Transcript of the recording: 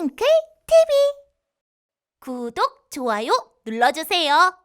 트윙클 TV 구독, 좋아요 눌러주세요.